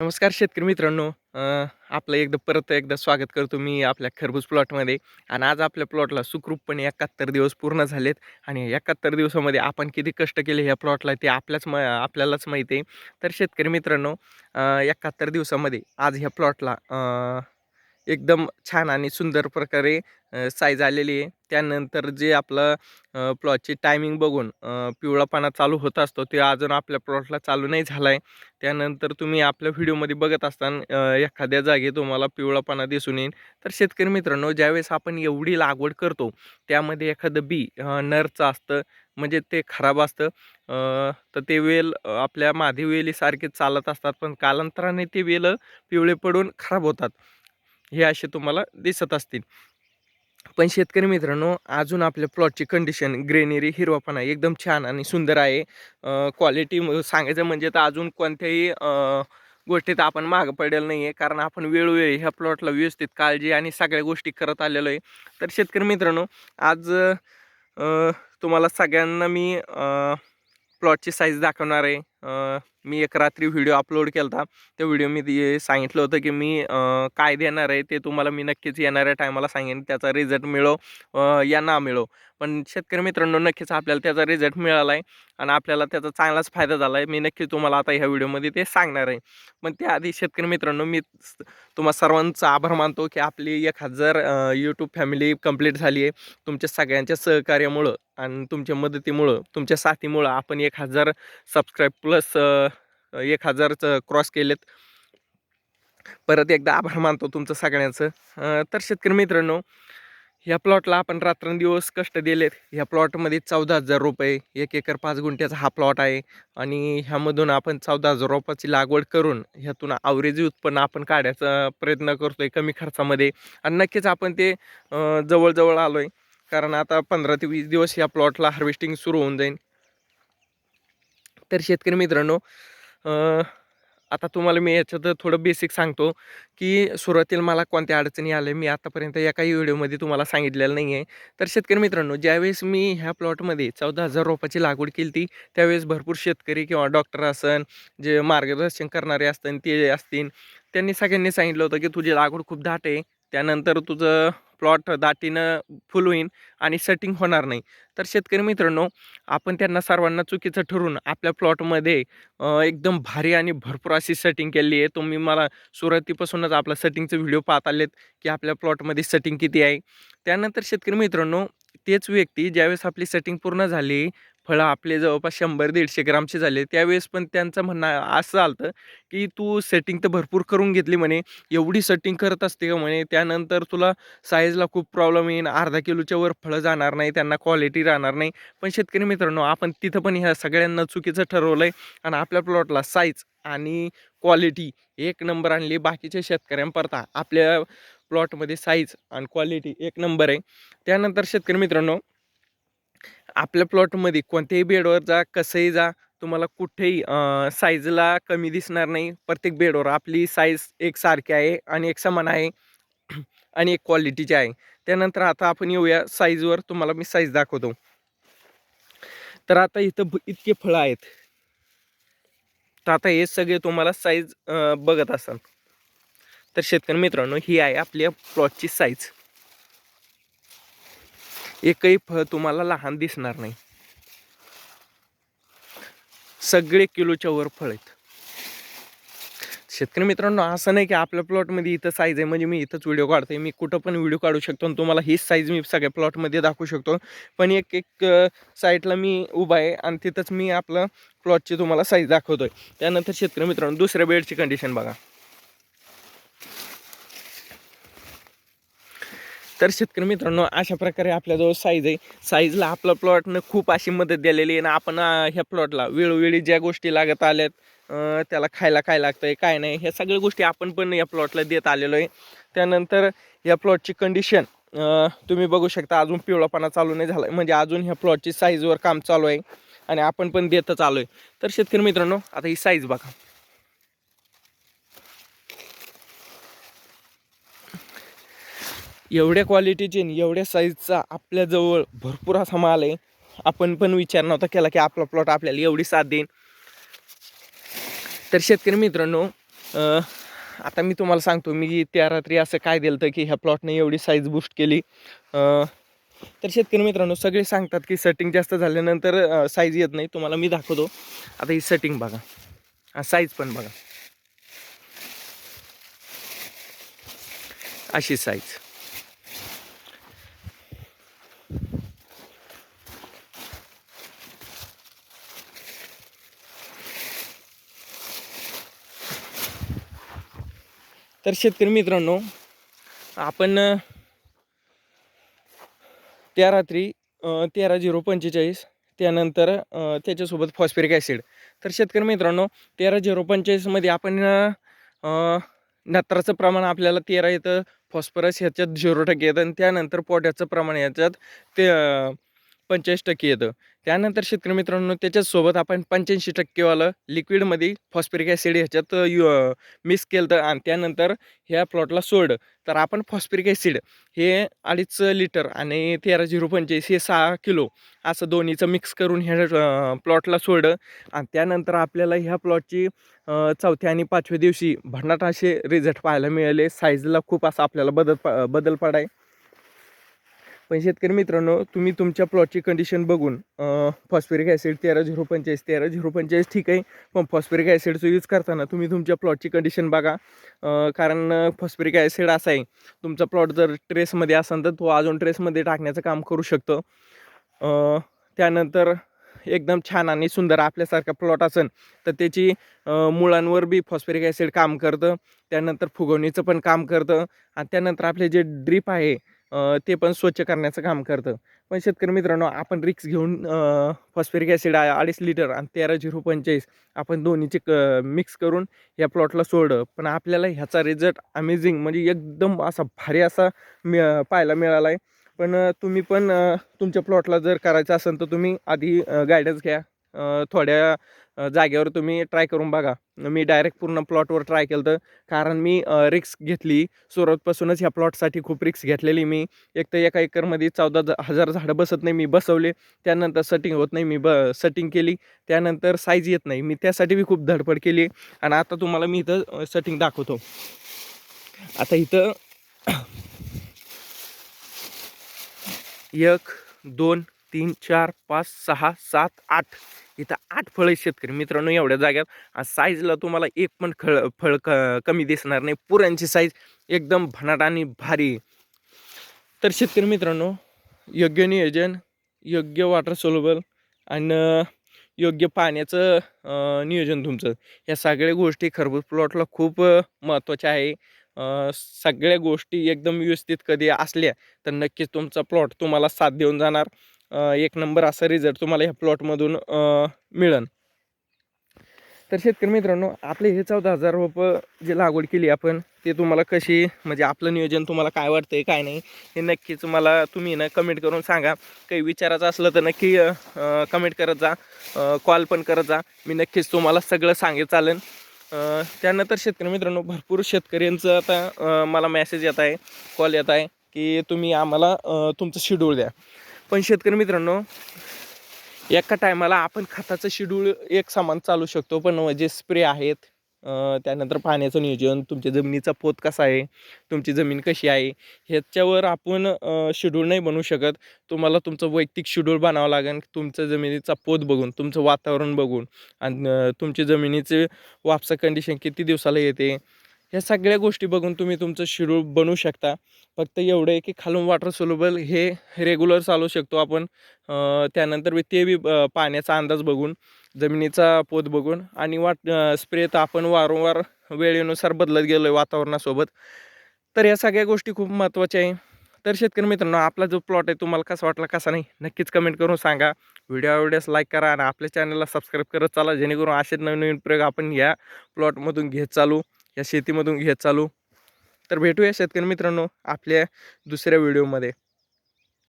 नमस्कार शेतकरी मित्रांनो. आपलं एकदा परत एकदा स्वागत करतो मी आपल्या खरबूज प्लॉटमध्ये. आणि आज आपल्या प्लॉटला सुखरूपपणे एकाहत्तर दिवस पूर्ण झालेत. आणि एकाहत्तर दिवसामध्ये आपण किती कष्ट केले ह्या प्लॉटला ते आपल्याच म आपल्यालाच माहिती आहे. तर शेतकरी मित्रांनो एकाहत्तर दिवसामध्ये आज ह्या प्लॉटला एकदम छान आणि सुंदर प्रकारे साईज आलेली आहे. त्यानंतर जे आपलं प्लॉटची टायमिंग बघून पिवळापाना पिवळापणा चालू होत असतो ते अजून आपल्या प्लॉटला चालू नाही झाला आहे त्यानंतर तुम्ही आपल्या व्हिडिओमध्ये बघत असताना एखाद्या जागी तुम्हाला पिवळापणा दिसून येईल. तर शेतकरी मित्रांनो ज्यावेळेस आपण एवढी लागवड करतो त्यामध्ये एखादं बी नरचं असतं म्हणजे ते खराब असतं. तर ते वेल आपल्या मादी वेलीसारखे चालत असतात पण कालांतराने ते वेल पिवळे पडून खराब होतात. हे असे तुम्हाला दिसत असतील. पण शेतकरी मित्रांनो अजून आपल्या प्लॉटची कंडिशन ग्रेनरी हिरवापणा एकदम छान आणि सुंदर आहे. क्वालिटी सांगायचं म्हणजे तर अजून कोणत्याही गोष्टीत आपण मागं पडेल नाही आहे कारण आपण वेळोवेळी ह्या प्लॉटला व्यवस्थित काळजी आणि सगळ्या गोष्टी करत आलेलो आहे. तर शेतकरी मित्रांनो आज तुम्हाला सगळ्यांना मी प्लॉटची साईज दाखवणार आहे. मी एक रात्री व्हिडिओ अपलोड केला होता त्या व्हिडिओमध्ये सांगितलं होतं की मी काय देणार आहे ते तुम्हाला मी नक्कीच येणाऱ्या टायमाला सांगेन. त्याचा रिझल्ट मिळो या ना मिळो. पण शेतकरी मित्रांनो नक्कीच आपल्याला त्याचा रिझल्ट मिळाला आहे आणि आपल्याला त्याचा चांगलाच फायदा झाला आहे मी नक्कीच तुम्हाला आता ह्या व्हिडिओमध्ये ते सांगणार आहे. पण त्याआधी शेतकरी मित्रांनो मी तुम्हा सर्वांचा आभार मानतो की आपली एक हजार यूट्यूब फॅमिली कंप्लीट झाली आहे. तुमच्या सगळ्यांच्या सहकार्यामुळं आणि तुमच्या मदतीमुळं तुमच्या साथीमुळं आपण एक हजार सबस्क्राईब प्लस एक हजारचं क्रॉस केलेत. परत एकदा आभार मानतो तुमचं सगळ्यांचं. तर शेतकरी मित्रांनो ह्या प्लॉटला आपण रात्रंदिवस कष्ट दिलेत. ह्या प्लॉटमध्ये चौदा हजार रुपये एक एकर पाच गुंठ्याचा हा प्लॉट आहे. आणि ह्यामधून आपण चौदा हजार रोपाची लागवड करून ह्यातून आवरेजी उत्पन्न आपण काढायचा प्रयत्न करतो आहे कमी खर्चामध्ये. आणि नक्कीच आपण ते जवळजवळ आलो आहे कारण आता पंधरा ते वीस दिवस ह्या प्लॉटला हार्वेस्टिंग सुरू होऊन जाईल तर शेतकरी मित्रांनो आता तुम्हाला मी याच्यात थोडं बेसिक सांगतो की सुरुवातीला मला कोणत्या अडचणी आल्या मी आतापर्यंत काही व्हिडिओमध्ये तुम्हाला सांगितलेलं नाही आहे. तर शेतकरी मित्रांनो ज्यावेळेस मी ह्या प्लॉटमध्ये चौदा हजार रोपाची लागवड केली ती त्यावेळेस भरपूर शेतकरी किंवा डॉक्टर असन जे मार्गदर्शन करणारे असतील ते असतील त्यांनी सगळ्यांनी सांगितलं होतं की तुझी लागवड खूप दाट आहे. त्यानंतर तुझं प्लॉट दाटीनं फुल होईन आणि सेटिंग होणार नाही. तर शेतकरी मित्रांनो आपण त्यांना सर्वांना चुकीचं ठरवून आपल्या प्लॉटमध्ये एकदम भारी आणि भरपूर अशी सेटिंग केलेली आहे. तुम्ही मला सुरुवातीपासूनच आपला सेटिंगचे व्हिडिओ पाहत आलेत की आपल्या प्लॉटमध्ये सेटिंग किती आहे. त्यानंतर शेतकरी मित्रांनो तेच व्यक्ती ज्यावेळेस आपली सेटिंग पूर्ण झाली फळं आपले जवळपास शंभर दीडशे ग्रामचे झाले. त्यावेळेस पण त्यांचं म्हणणं असं आलं की तू सेटिंग तर भरपूर करून घेतली म्हणे. एवढी सेटिंग करत असते का म्हणे? त्यानंतर तुला साईजला खूप प्रॉब्लेम येईन. अर्धा किलोच्या वर फळं जाणार नाही त्यांना क्वालिटी राहणार नाही. पण शेतकरी मित्रांनो आपण तिथं पण ह्या सगळ्यांना चुकीचं ठरवलं आहे आणि आपल्या प्लॉटला साईज आणि क्वालिटी एक नंबर आणली. बाकीच्या शेतकऱ्यांपरता आपल्या प्लॉटमध्ये साईज आणि क्वालिटी एक नंबर आहे. त्यानंतर शेतकरी मित्रांनो आपल्या प्लॉटमध्ये कोणत्याही बेडवर जा कसंही जा तुम्हाला कुठेही साईजला कमी दिसणार नाही. प्रत्येक बेडवर आपली साईज एक सारखी आहे आणि एक समान आहे आणि एक क्वालिटीची आहे. त्यानंतर आता आपण येऊया साईजवर तुम्हाला मी साईज दाखवतो. तर आता इथं ब- इतके फळं आहेत. तर आता हे सगळे तुम्हाला साईज बघत असाल. तर शेतकरी मित्रांनो ही आहे आपल्या प्लॉटची साईज एकही फळ तुम्हाला लहान दिसणार नाही. सगळे किलोच्या वर फळ आहेत. शेतकरी मित्रांनो असं नाही की आपल्या प्लॉटमध्ये इथं साईज आहे. म्हणजे मी इथंच व्हिडिओ काढतोय. मी कुठं पण व्हिडिओ काढू शकतो आणि तुम्हाला हीच साईज मी सगळ्या प्लॉटमध्ये दाखवू शकतो. पण एक एक साईडला मी उभा आहे आणि तिथंच मी आपलं प्लॉटची तुम्हाला साईज दाखवतो आहे त्यानंतर शेतकरी मित्रांनो दुसऱ्या बेडची कंडिशन बघा. तर शेतकरी मित्रांनो अशा प्रकारे आपल्याजवळ साईज आहे. साईजला आपल्या प्लॉटनं खूप अशी मदत दिलेली आहे. आणि आपण ह्या प्लॉटला वेळोवेळी ज्या गोष्टी लागत आल्यात त्याला खायला काय लागतंय काय नाही ह्या सगळ्या गोष्टी आपण पण या प्लॉटला देत आलेलो आहे. त्यानंतर या प्लॉटची कंडिशन तुम्ही बघू शकता अजून पिवळापणा चालू नाही झाला म्हणजे अजून ह्या प्लॉटची साईजवर काम चालू आहे. आणि आपण पण देतच आलो आहे तर शेतकरी मित्रांनो आता ही साईज बघा. एवढ्या क्वालिटीचे आणि एवढ्या साईजचा आपल्याजवळ भरपूर असा माल आहे. आपण पण विचार नव्हता केला की आपला प्लॉट आपल्याला एवढी साथ देईन. तर शेतकरी मित्रांनो आता मी तुम्हाला सांगतो मी त्या रात्री असं काय दिलं होतं की ह्या प्लॉटने एवढी साईज बूस्ट केली. तर शेतकरी मित्रांनो सगळे सांगतात की सेटिंग जास्त झाल्यानंतर साईज येत नाही. तुम्हाला मी दाखवतो. आता ही सेटिंग बघा. साईज पण बघा. अशी साईज तर शेतकरी मित्रांनो आपण त्या रात्री तेरा झिरो पंचेचाळीस त्यानंतर त्याच्यासोबत फॉस्फरिक ॲसिड. तर शेतकरी मित्रांनो तेरा झिरो पंचेचाळीसमध्ये आपण नत्राचं प्रमाण आपल्याला तेरा येतं फॉस्फरस ह्याच्यात झिरो टक्के येतं आणि त्यानंतर पोट्याचं प्रमाण ह्याच्यात ते पंचेचाळीस टक्के येतं. त्यानंतर शेतकरी मित्रांनो त्याच्याचसोबत आपण पंच्याऐंशी टक्केवालं लिक्विडमध्ये फॉस्फरिक ॲसिड ह्याच्यात यु मिक्स केलं तर आणि त्यानंतर ह्या प्लॉटला सोडलं. तर आपण फॉस्फरिक ॲसिड हे अडीच लिटर आणि तेरा झिरो पंचेचाळीस हे सहा किलो असं दोन्हीचं मिक्स करून ह्या प्लॉटला सोडलं. आणि त्यानंतर आपल्याला ह्या प्लॉटची चौथ्या आणि पाचव्या दिवशी भन्नाट असे रिझल्ट पाहायला मिळाले. साईजला खूप असा आपल्याला बदल प बदल पडाय. पण शेतकरी मित्रांनो तुम्ही तुमच्या प्लॉटची कंडिशन बघून फॉस्फेरिक ॲसिड तेरा झिरो पंचेचाळीस तेरा झिरो पंचेचाळीस ठीक आहे पण फॉस्फेरिक ॲसिडचं यूज करताना तुम्ही तुमच्या प्लॉटची कंडिशन बघा. कारण फॉस्फेरिक ॲसिड असा आहे तुमचा प्लॉट जर ट्रेसमध्ये असेल तर तो अजून ट्रेसमध्ये टाकण्याचं काम करू शकतो. त्यानंतर एकदम छान आणि सुंदर आपल्यासारखा प्लॉट असेल तर त्याची मुळांवर बी फॉस्फेरिक ॲसिड काम करतं. त्यानंतर फुगवणीचं पण काम करतं. आणि त्यानंतर आपले जे ड्रीप आहे ते पण स्वच्छ करण्याचं काम करतं. पण शेतकरी मित्रांनो आपण रिक्स घेऊन फॉस्फेरिक ॲसिड अडीच लिटर आणि तेरा झिरो पंचेचाळीस आपण दोन्हीचे क मिक्स करून या प्लॉटला सोडलं. पण आपल्याला ह्याचा रिझल्ट अमेझिंग म्हणजे एकदम असा भारी असा मि पाहायला मिळाला आहे पण तुम्ही पण तुमच्या प्लॉटला जर करायचं असेल तर तुम्ही आधी गायडन्स घ्या. थोड्या जागेवर तुम्ही ट्राय करून बघा. मी डायरेक्ट पूर्ण प्लॉटवर ट्राय केलं तर कारण मी रिक्स घेतली. सुरुवातपासूनच ह्या प्लॉटसाठी खूप रिक्स घेतलेली मी. एक तर एका एकरमध्ये चौदा हजार झाडं बसत नाही. मी बसवले. त्यानंतर सटिंग होत नाही. मी ब सटिंग केली. त्यानंतर साईज येत नाही. मी त्यासाठी मी खूप धडपड केली. आणि आता तुम्हाला मी इथं सटिंग दाखवतो. आता इथं एक दोन तीन चार पाच सहा सात आठ. इथं आठ फळं शेतकरी. मित्रांनो एवढ्या जाग्यात साईजला तुम्हाला एक पण खळ फळ क कमी दिसणार नाही. पुऱ्यांची साईज एकदम भनाट आणि भारी. तर शेतकरी मित्रांनो योग्य नियोजन योग्य वॉटर सोलबल आणि योग्य पाण्याचं नियोजन तुमचं. या सगळ्या गोष्टी खरबूज प्लॉटला खूप महत्त्वाच्या आहे. सगळ्या गोष्टी एकदम व्यवस्थित कधी असल्या तर नक्कीच तुमचा प्लॉट तुम्हाला साथ देऊन जाणार. एक नंबर असा रिझल्ट तुम्हाला ह्या प्लॉटमधून मिळन. तर शेतकरी मित्रांनो आपले हे चौदा हजार रोपं जे लागवड केली आपण ते तुम्हाला कशी म्हणजे आपलं नियोजन तुम्हाला काय वाटतंय काय नाही हे नक्कीच मला तुम्ही ना कमेंट करून सांगा. काही विचारायचं असलं तर नक्की कमेंट करत जा कॉल पण करत जा. मी नक्कीच तुम्हाला सगळं सांगे चालेल. त्यानंतर शेतकरी मित्रांनो भरपूर शेतकऱ्यांचं आता मला मेसेज येत आहे कॉल येत आहे की तुम्ही आम्हाला तुमचं शेड्यूल द्या. पण शेतकरी मित्रांनो एका टायमाला आपण खताचं शेड्यूल एक समान चालू शकतो. पण जे स्प्रे आहेत त्यानंतर पाण्याचं नियोजन तुमच्या जमिनीचा पोत कसा आहे तुमची जमीन कशी आहे ह्याच्यावर आपण शेड्यूल नाही बनवू शकत. तुम्हाला तुमचं वैयक्तिक शेड्यूल बनावं लागेल. तुमचं जमिनीचा पोत बघून तुमचं वातावरण बघून आणि तुमची जमिनीचे वापसा कंडिशन किती दिवसाला येते ह्या सगळ्या गोष्टी बघून तुम्ही तुमचं शेड्यूल बनवू शकता. फक्त एवढं आहे की खालून वॉटर सोल्युबल हे रेग्युलर चालू शकतो आपण. त्यानंतर ते बी पाण्याचा अंदाज बघून जमिनीचा पोत बघून आणि वाट स्प्रे तर आपण वारंवार वेळेनुसार बदलत गेलो आहे वातावरणासोबत. तर या सगळ्या गोष्टी खूप महत्त्वाच्या आहे. तर शेतकरी मित्रांनो आपला जो प्लॉट आहे तुम्हाला कसा वाटला कसा नाही नक्कीच कमेंट करून सांगा. व्हिडिओ आवडल्यास लाईक करा आणि आपल्या चॅनलला सबस्क्राईब करत चाला जेणेकरून असे नवीन नवीन प्रयोग आपण या प्लॉटमधून घेत चालू. या शेतीमधून घेत चालू. तर भेटूया शेतकरी मित्रांनो आपल्या दुसऱ्या व्हिडिओमध्ये.